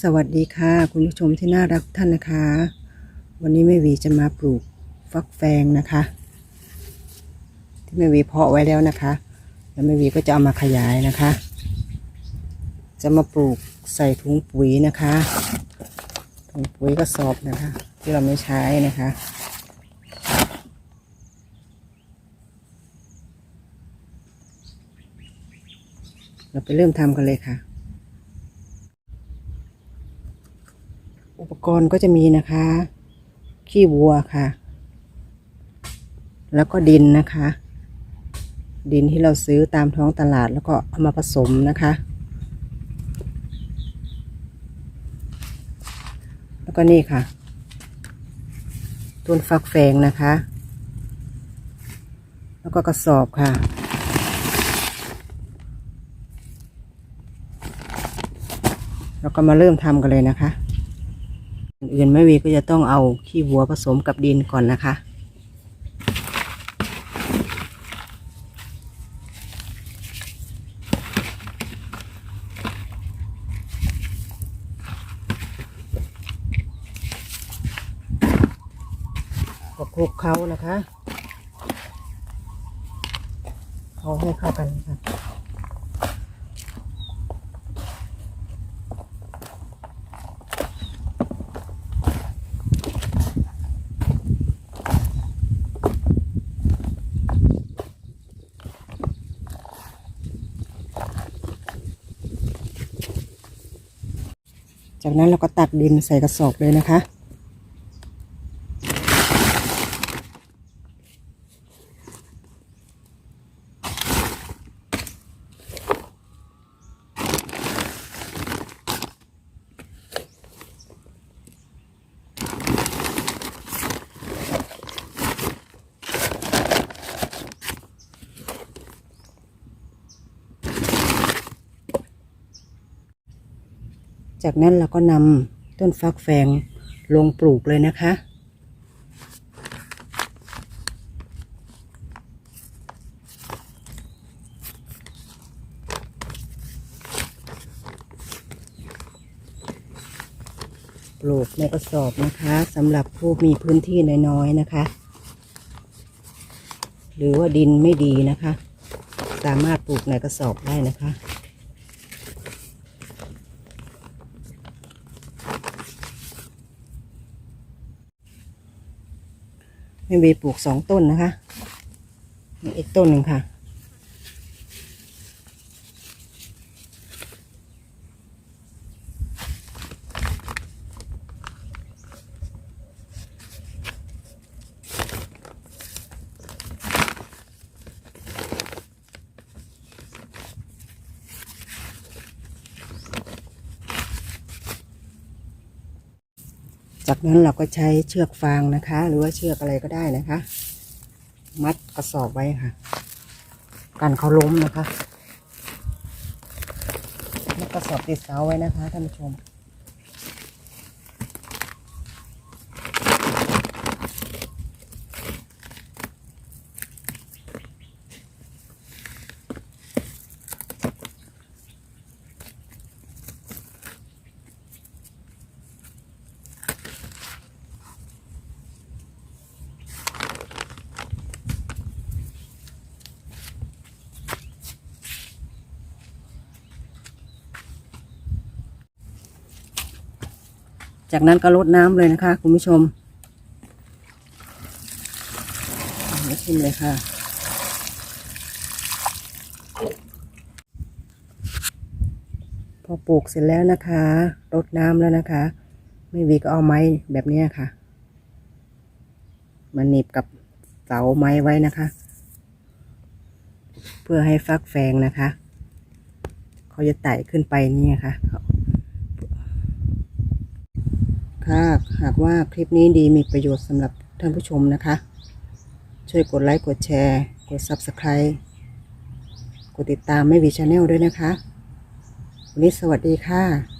สวัสดีค่ะ คุณผู้ชมที่น่ารักท่านนะคะ วันนี้แม่วีจะมาปลูกฟักแฟงนะคะ ที่แม่วีเพาะไว้แล้วนะคะ แล้วแม่วีก็จะเอามาขยายนะคะ จะมาปลูกใส่ถุงปุ๋ยนะคะถุงปุ๋ยกระสอบนะคะ ที่เราไม่ใช้นะคะเราไปเริ่มทำกันเลยค่ะ อุป กรก็จะมีนะคะ ขี้วัวค่ะ แล้วก็ดินนะคะ ดินที่เราซื้อตามท้องตลาดแล้วก็เอามาผสมนะคะ แล้วก็นี่ค่ะต้นฟักแฟงนะคะ แล้วก็กระสอบค่ะแล้วก็มาเริ่มทำกันเลยนะคะ อื่นแม่วีก็จะต้องเอาขี้วัวผสมกับดินก่อนนะคะ ก็คลุกเขานะคะเขาให้เข้ากันค่ะ จากนั้นเราก็ตักดินใส่กระสอบเลยนะคะ จากนั้นเราก็นำต้นฟักแฟงลงปลูกเลยนะคะ ปลูกในกระสอบนะคะสำหรับผู้มีพื้นที่น้อยๆนะคะ หรือว่าดินไม่ดีนะคะ สามารถปลูกในกระสอบได้นะคะ แม่เบปลูกสองต้นนะคะ อีกต้นหนึ่งค่ะ จากนั้นเราก็ใช้เชือกฟางนะคะ หรือว่าเชือกอะไรก็ได้นะคะ มัดกระสอบไว้ค่ะกันเขาล้มนะคะมัดกระสอบติดเสาไว้นะคะท่านผู้ชม จากนั้นก็ลดน้ำเลยนะคะ คุณผู้ชมมาชิมเลยค่ะ พอปลูกเสร็จแล้วนะคะรดน้ำแล้วนะคะ ไม่วีก็เอาไม้แบบนี้ค่ะมาหนีบกับเสาไม้ไว้นะคะ เพื่อให้ฟักแฟงนะคะ เขาจะไต่ขึ้นไปนี่ยค่ะ ค่ะ หากว่าคลิปนี้ดีมีประโยชน์สำหรับท่านผู้ชมนะคะ ช่วยกดไลค์กดแชร์ กด Subscribe กดติดตามไม่วีชาแนลด้วยนะคะ วันนี้สวัสดีค่ะ